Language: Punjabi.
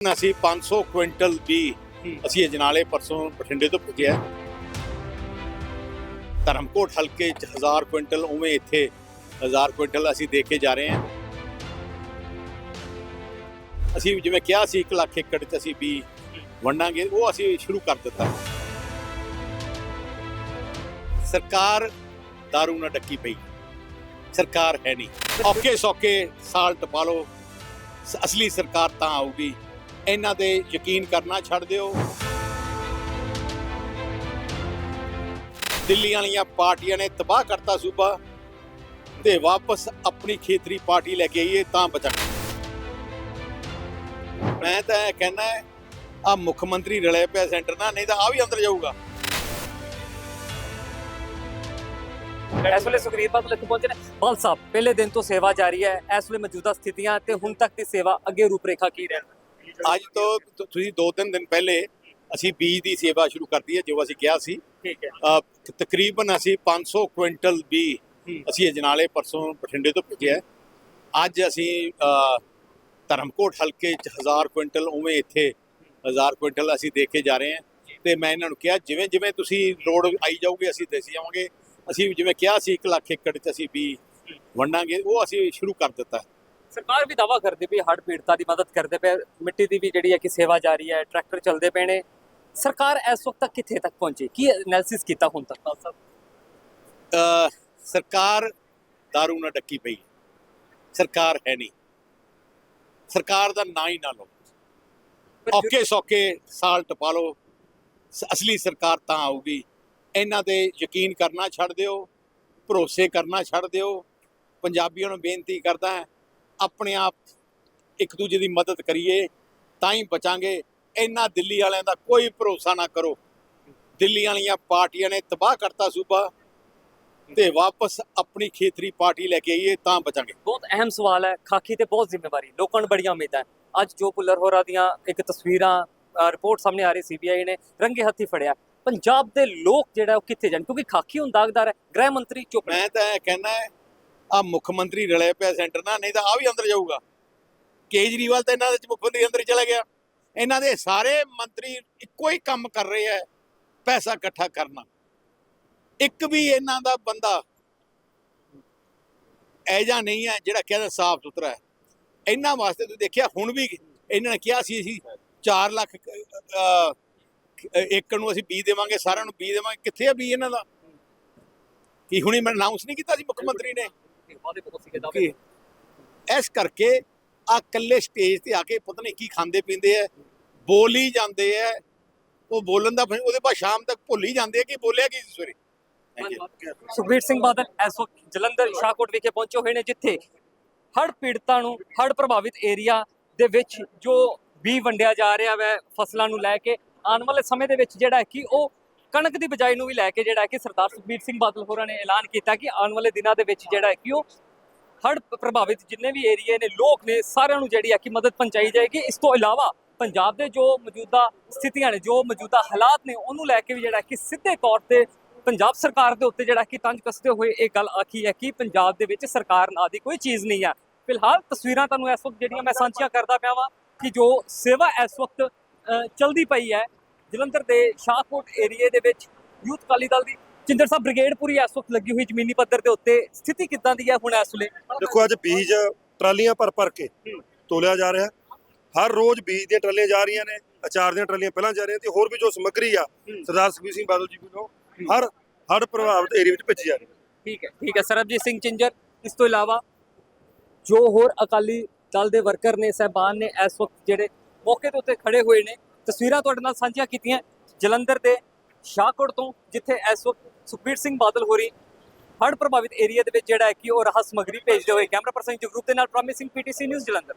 ਅਸੀਂ 500 ਕੁਇੰਟਲ ਵੀ ਅਸੀਂ ਅਜਨਾਲੇ ਪਰਸੋਂ ਬਠਿੰਡੇ ਤੋਂ ਭੇਜਿਆ ਧਰਮਕੋਟ ਹਲਕੇ ਚ 1000 ਕੁਇੰਟਲ ਉਵੇਂ ਇੱਥੇ 1000 ਕੁਇੰਟਲ ਅਸੀਂ ਦੇ ਕੇ ਜਾ ਰਹੇ ਹਾਂ। ਅਸੀਂ ਜਿਵੇਂ ਕਿਹਾ ਸੀ 1 ਲੱਖ ਏਕੜ ਚ ਅਸੀਂ ਵੀ ਵੰਡਾਂਗੇ ਉਹ ਅਸੀਂ ਸ਼ੁਰੂ ਕਰ ਦਿੱਤਾ। ਸਰਕਾਰ ਦਾਰੂ ਨਾਲ ਡੱਕੀ ਪਈ। ਸਰਕਾਰ ਹੈ ਨਹੀਂ। ਔਕੇ ਸੌਕੇ ਸਾਲ ਟਪਾ ਲਓ। ਅਸਲੀ ਸਰਕਾਰ ਤਾਂ ਆਊਗੀ। ਇਹਨਾਂ ਤੇ ਯਕੀਨ ਕਰਨਾ ਛੱਡ ਦਿਓ। ਦਿੱਲੀ ਵਾਲੀਆਂ ਪਾਰਟੀਆਂ ਨੇ ਤਬਾਹ ਕਰਤਾ ਸੂਬਾ ਤੇ ਵਾਪਸ ਆਪਣੀ ਖੇਤਰੀ ਪਾਰਟੀ ਲੈ ਕੇ ਆਈਏ ਤਾਂ ਬਚਾਂਗੇ ਮੈਂ ਤਾਂ ਇਹ ਕਹਿਣਾ ਆ ਮੁੱਖ ਮੰਤਰੀ ਰਲੇ ਪਿਆ ਸੈਂਟਰ ਨਾਲ, ਨਹੀਂ ਤਾਂ ਆ ਵੀ ਅੰਦਰ ਜਾਊਗਾ। ਇਸ ਵੇਲੇ ਸੁਖਰੀਤ ਬਾਦਲ ਇੱਥੇ ਪਹੁੰਚੇ ਨੇ। ਬਾਲ ਸਾਹਿਬ, ਪਹਿਲੇ ਦਿਨ ਤੋਂ ਸੇਵਾ ਜਾਰੀ ਹੈ, ਇਸ ਵੇਲੇ ਮੌਜੂਦਾ ਸਥਿਤੀਆਂ ਤੇ ਹੁਣ ਤੱਕ ਦੀ ਸੇਵਾ ਅੱਗੇ ਰੂਪਰੇਖਾ ਕੀ ਰਹਿਣ ਅੱਜ ਤੋਂ ਤੁਸੀਂ ਦੋ ਤਿੰਨ ਦਿਨ ਪਹਿਲੇ ਅਸੀਂ ਬੀਜ ਦੀ ਸੇਵਾ ਸ਼ੁਰੂ ਕਰਤੀ ਹੈ ਜੋ ਅਸੀਂ ਕਿਹਾ ਸੀ। ਠੀਕ ਹੈ। ਤਕਰੀਬਨ ਅਸੀਂ 500 ਕੁਇੰਟਲ ਵੀ ਹੂੰ। ਅਸੀਂ ਅਜਨਾਲੇ ਪਰਸੋਂ ਬਠਿੰਡੇ ਤੋਂ ਭੇਜਿਆ ਹੈ। ਅੱਜ ਅਸੀਂ ਧਰਮਕੋਟ ਹਲਕੇ ਚ 1000 ਕੁਇੰਟਲ ਉਵੇਂ ਇੱਥੇ 1000 ਕੁਇੰਟਲ ਅਸੀਂ ਦੇ ਕੇ ਜਾ ਰਹੇ ਹਾਂ। ਤੇ ਮੈਂ ਇਹਨਾਂ ਨੂੰ ਕਿਹਾ ਜਿਵੇਂ ਜਿਵੇਂ ਤੁਸੀਂ ਲੋਡ ਆਈ ਜਾਊਗੀ ਅਸੀਂ ਦੇਸੀ ਜਾਵਾਂਗੇ ਅਸੀਂ ਜਿਵੇਂ ਕਿਹਾ ਸੀ 1 ਲੱਖ ਏਕੜ ਚ ਅਸੀਂ ਵੀ ਵੰਡਾਂਗੇ ਉਹ ਅਸੀਂ ਸ਼ੁਰੂ ਕਰ ਦਿੱਤਾ ਸਰਕਾਰ ਵੀ ਦਾਵਾ ਕਰਦੀ ਪਈ ਹੜ੍ਹ ਪੀੜਤਾਂ ਦੀ ਮਦਦ ਕਰਦੇ ਪਏ ਮਿੱਟੀ ਦੀ ਵੀ ਜਿਹੜੀ ਹੈ ਕਿ ਸੇਵਾ ਜਾਰੀ ਹੈ ਟਰੈਕਟਰ ਚੱਲਦੇ ਪਏ ਨੇ। ਸਰਕਾਰ ਇਸ ਵਕਤ ਤੱਕ ਕਿੱਥੇ ਤੱਕ ਪਹੁੰਚੀ? ਕੀ ਐਨਾਲਿਸਿਸ ਕੀਤਾ ਹੁਣ ਤੱਕ? ਸਾਹਿਬ ਸਰਕਾਰ ਦਾਰੂ ਨਾਲ ਡੱਕੀ ਪਈ। ਸਰਕਾਰ ਹੈ ਨਹੀਂ। ਸਰਕਾਰ ਦਾ ਨਾਂ ਹੀ ਨਾ ਲਓ। ਔਕੇ ਸੌਕੇ ਸਾਲ ਟਪਾ ਲਓ। ਅਸਲੀ ਸਰਕਾਰ ਤਾਂ ਆਊਗੀ। ਇਹਨਾਂ ਤੇ ਯਕੀਨ ਕਰਨਾ ਛੱਡ ਦਿਓ। ਭਰੋਸੇ ਕਰਨਾ ਛੱਡ ਦਿਓ। ਪੰਜਾਬੀਆਂ ਨੂੰ ਬੇਨਤੀ ਕਰਦਾ ਹਾਂ, ਆਪਣੇ ਆਪ ਇੱਕ ਦੂਜੇ ਦੀ ਮਦਦ ਕਰੀਏ ਤਾਂ ਹੀ ਬਚਾਂਗੇ। ਇਹਨਾਂ ਦਿੱਲੀ ਵਾਲਿਆਂ ਦਾ ਕੋਈ ਭਰੋਸਾ ਨਾ ਕਰੋ। ਦਿੱਲੀ ਵਾਲੀਆਂ ਪਾਰਟੀਆਂ ਨੇ ਤਬਾਹ ਕਰਤਾ ਸੂਬਾ ਤੇ ਵਾਪਸ ਆਪਣੀ ਖੇਤਰੀ ਪਾਰਟੀ ਲੈ ਕੇ ਆਈਏ ਤਾਂ ਬਚਾਂਗੇ। ਬਹੁਤ ਅਹਿਮ ਸਵਾਲ ਹੈ ਖਾਕੀ ਤੇ ਬਹੁਤ ਜ਼ਿੰਮੇਵਾਰੀ। ਲੋਕਾਂ ਨੂੰ ਬੜੀਆਂ ਉਮੀਦਾਂ। ਅੱਜ ਜੋ ਪੁੱਲਰ ਹੋਰਾਂ ਦੀਆਂ ਇੱਕ ਤਸਵੀਰਾਂ ਰਿਪੋਰਟ ਸਾਹਮਣੇ ਆ ਰਹੀ ਸੀਬੀਆਈ ਨੇ ਰੰਗੇ ਹੱਥੀ ਫੜਿਆ। ਪੰਜਾਬ ਦੇ ਲੋਕ ਜਿਹੜਾ ਉਹ ਕਿੱਥੇ ਜਾਣ? ਕਿਉਂਕਿ ਖਾਕੀ ਹੁਣ ਦਾਗਦਾਰ ਹੈ। ਗ੍ਰਹਿ ਮੰਤਰੀ ਚੁੱਪ ਮੈਂ ਤਾਂ ਇਹ ਕਹਿਣਾ ਆ ਮੁੱਖ ਮੰਤਰੀ ਰਲੇ ਪਿਆ ਸੈਂਟਰ ਨਾਲ, ਨਹੀਂ ਤਾਂ ਆ ਵੀ ਅੰਦਰ ਜਾਊਗਾ। ਕੇਜਰੀਵਾਲ ਤਾਂ ਇਹਨਾਂ ਦੇ ਮੁੱਖ ਮੰਤਰੀ ਅੰਦਰ ਹੀ ਚਲਾ ਗਿਆ। ਇਹਨਾਂ ਦੇ ਸਾਰੇ ਮੰਤਰੀ ਇੱਕੋ ਹੀ ਕੰਮ ਕਰ ਰਹੇ ਆ, ਪੈਸਾ ਇਕੱਠਾ ਕਰਨਾ। ਇੱਕ ਵੀ ਇਹਨਾਂ ਦਾ ਬੰਦਾ ਐਜਾ ਨਹੀਂ ਹੈ ਜਿਹੜਾ ਕਹਿੰਦਾ ਸਾਫ਼ ਸੁਥਰਾ ਹੈ। ਇਹਨਾਂ ਵਾਸਤੇ ਤੁਸੀਂ ਦੇਖਿਆ, ਹੁਣ ਵੀ ਇਹਨਾਂ ਨੇ ਕਿਹਾ ਸੀ, ਅਸੀਂ 4 ਲੱਖ ਏਕੜ ਨੂੰ ਅਸੀਂ ਬੀਜ ਦੇਵਾਂਗੇ, ਸਾਰਿਆਂ ਨੂੰ ਬੀਜ ਦੇਵਾਂਗੇ। ਕਿੱਥੇ ਆ ਬੀਜ ਇਹਨਾਂ ਦਾ? ਕੀ ਹੁਣੀ ਮੈਂ ਅਨਾਉਂਸ ਨਹੀਂ ਕੀਤਾ ਸੀ ਮੁੱਖ ਮੰਤਰੀ ਨੇ? ਵਾਅਦੇ ਬਹੁਤ ਸੀਗੇ ਦਾਅਵੇ ਕਿ ਇਸ ਕਰਕੇ ਆ ਇਕੱਲੇ ਸਟੇਜ ਤੇ ਆ ਕੇ ਪਤਾ ਨਹੀਂ ਕੀ ਖਾਂਦੇ ਪੀਂਦੇ ਆ ਬੋਲ ਹੀ ਜਾਂਦੇ ਆ। ਉਹ ਬੋਲਣ ਦਾ ਫਿਰ ਉਹਦੇ ਬਾਅਦ ਸ਼ਾਮ ਤੱਕ ਭੁੱਲ ਹੀ ਜਾਂਦੇ ਆ ਕਿ ਬੋਲਿਆ ਕੀ ਸੀ ਸਵੇਰੇ. ਸੁਖਬੀਰ ਸਿੰਘ ਬਾਦਲ ਇਸ ਵਕਤ ਜਲੰਧਰ ਸ਼ਾਹਕੋਟ ਵਿਖੇ ਪਹੁੰਚੇ ਹੋਏ ਨੇ ਜਿੱਥੇ ਹੜ੍ਹ ਪੀੜਤਾਂ ਨੂੰ ਹੜ੍ਹ ਪ੍ਰਭਾਵਿਤ ਏਰੀਆ ਦੇ ਵਿੱਚ ਜੋ ਵੀ ਵੰਡਿਆ ਜਾ ਰਿਹਾ ਵੈ ਫਸਲਾਂ ਨੂੰ ਲੈ ਕੇ ਆਉਣ ਵਾਲੇ ਸਮੇਂ ਦੇ ਵਿੱਚ ਜਿਹੜਾ ਕਿ ਉਹ ਕਣਕ ਦੀ ਬਜਾਈ ਨੂੰ ਵੀ ਲੈ ਕੇ ਜਿਹੜਾ ਕਿ ਸਰਦਾਰ ਸੁਖਬੀਰ ਸਿੰਘ ਬਾਦਲ ਹੋਰਾਂ ਨੇ ਐਲਾਨ ਕੀਤਾ ਕਿ ਆਉਣ ਵਾਲੇ ਦਿਨਾਂ ਦੇ ਵਿੱਚ ਜਿਹੜਾ ਹੈ ਕਿ ਉਹ ਹੜ੍ਹ ਪ੍ਰਭਾਵਿਤ ਜਿੰਨੇ ਵੀ ਏਰੀਏ ਨੇ ਲੋਕ ਨੇ ਸਾਰਿਆਂ ਨੂੰ ਜਿਹੜੀ ਹੈ ਕਿ ਮਦਦ ਪਹੁੰਚਾਈ ਜਾਏਗੀ। ਇਸ ਤੋਂ ਇਲਾਵਾ ਪੰਜਾਬ ਦੇ ਜੋ ਮੌਜੂਦਾ ਸਥਿਤੀਆਂ ਨੇ ਜੋ ਮੌਜੂਦਾ ਹਾਲਾਤ ਨੇ ਉਹਨੂੰ ਲੈ ਕੇ ਵੀ ਜਿਹੜਾ ਕਿ ਸਿੱਧੇ ਤੌਰ ਤੇ ਪੰਜਾਬ ਸਰਕਾਰ ਦੇ ਉੱਤੇ ਜਿਹੜਾ ਕਿ ਤੰਜ ਕੱਸਦੇ ਹੋਏ ਇਹ ਗੱਲ ਆਖੀ ਹੈ ਕਿ ਪੰਜਾਬ ਦੇ ਵਿੱਚ ਸਰਕਾਰ ਨਾਂ ਦੀ ਕੋਈ ਚੀਜ਼ ਨਹੀਂ ਹੈ। ਫਿਲਹਾਲ ਤਸਵੀਰਾਂ ਤੁਹਾਨੂੰ ਇਸ ਵਕਤ ਜਿਹੜੀਆਂ ਮੈਂ ਸਾਂਝੀਆਂ ਕਰਦਾ ਪਿਆ ਵਾਂ ਕਿ ਜੋ ਸੇਵਾ ਇਸ ਵਕਤ ਅ, ਚਲਦੀ ਪਈ ਹੈ। ਜਲੰਧਰ ਦੇ ਸ਼ਾਹਕੋਟ ਏਰੀਏ ਦੇ ਵਿੱਚ ਯੂਥ ਅਕਾਲੀ ਦਲ ਦੀ ਚਿੰਦਰ ਸਾਹਿਬ ਬ੍ਰਿਗੇਡ ਪੂਰੀ ਇਸ ਵਕਤ ਲੱਗੀ ਹੋਈ ਜ਼ਮੀਨੀ ਪੱਧਰ ਦੇ ਉੱਤੇ। ਸਥਿਤੀ ਕਿੱਦਾਂ ਦੀ ਹੈ ਹੁਣ ਇਸ ਵੇਲੇ? ਦੇਖੋ ਅੱਜ ਬੀਜ ਟਰਾਲੀਆਂ ਭਰ ਭਰ ਕੇ ਤੋਲਿਆ ਜਾ ਰਿਹਾ। ਹਰ ਰੋਜ਼ ਬੀਜ ਦੀਆਂ ਟਰਾਲੀਆਂ ਜਾ ਰਹੀਆਂ ਨੇ ਅਚਾਰ ਦੀਆਂ ਟਰਾਲੀਆਂ ਪਹਿਲਾਂ ਜਾ ਰਹੀਆਂ ਤੇ ਹੋਰ ਵੀ ਜੋ ਸਮੱਗਰੀ ਆ ਸਰਦਾਰ ਸੁਖਬੀਰ ਸਿੰਘ ਬਾਦਲ ਜੀ ਵੱਲੋਂ ਹਰ ਹੜ ਪ੍ਰਭਾਵਿਤ ਏਰੀਆ ਵਿੱਚ ਭੇਜੀ ਜਾ ਰਹੀ ਹੈ। ਠੀਕ ਹੈ ਠੀਕ ਹੈ। ਸਰਬਜੀਤ ਸਿੰਘ ਚਿੰਜਰ ਇਸ ਤੋਂ ਇਲਾਵਾ ਜੋ ਹੋਰ ਅਕਾਲੀ ਦਲ ਦੇ ਵਰਕਰ ਨੇ ਸਹਿਬਾਨ ਨੇ ਇਸ ਵਕਤ ਜਿਹੜੇ ਮੌਕੇ ਦੇ ਉੱਤੇ ਖੜੇ ਹੋਏ ਨੇ ਤਸਵੀਰਾਂ ਤੁਹਾਡੇ ਨਾਲ ਸਾਂਝੀਆਂ ਕੀਤੀਆਂ ਜਲੰਧਰ ਦੇ ਸ਼ਾਹਕੋਟ ਤੋਂ, ਜਿੱਥੇ ਇਸ ਵਕਤ ਸੁਖਬੀਰ ਸਿੰਘ ਬਾਦਲ ਹੋਰੀ ਹੜ੍ਹ ਪ੍ਰਭਾਵਿਤ ਏਰੀਆ ਦੇ ਵਿੱਚ ਜਿਹੜਾ ਹੈ ਕਿ ਉਹ ਰਾਹਤ ਸਮੱਗਰੀ ਭੇਜਦੇ ਹੋਏ। ਕੈਮਰਾ ਪਰਸਨ ਜਗਰੂਪ ਦੇ ਨਾਲ ਪ੍ਰੋਮਿਸਿੰਗ ਪੀਟੀਸੀ ਨਿਊਜ਼ ਜਲੰਧਰ।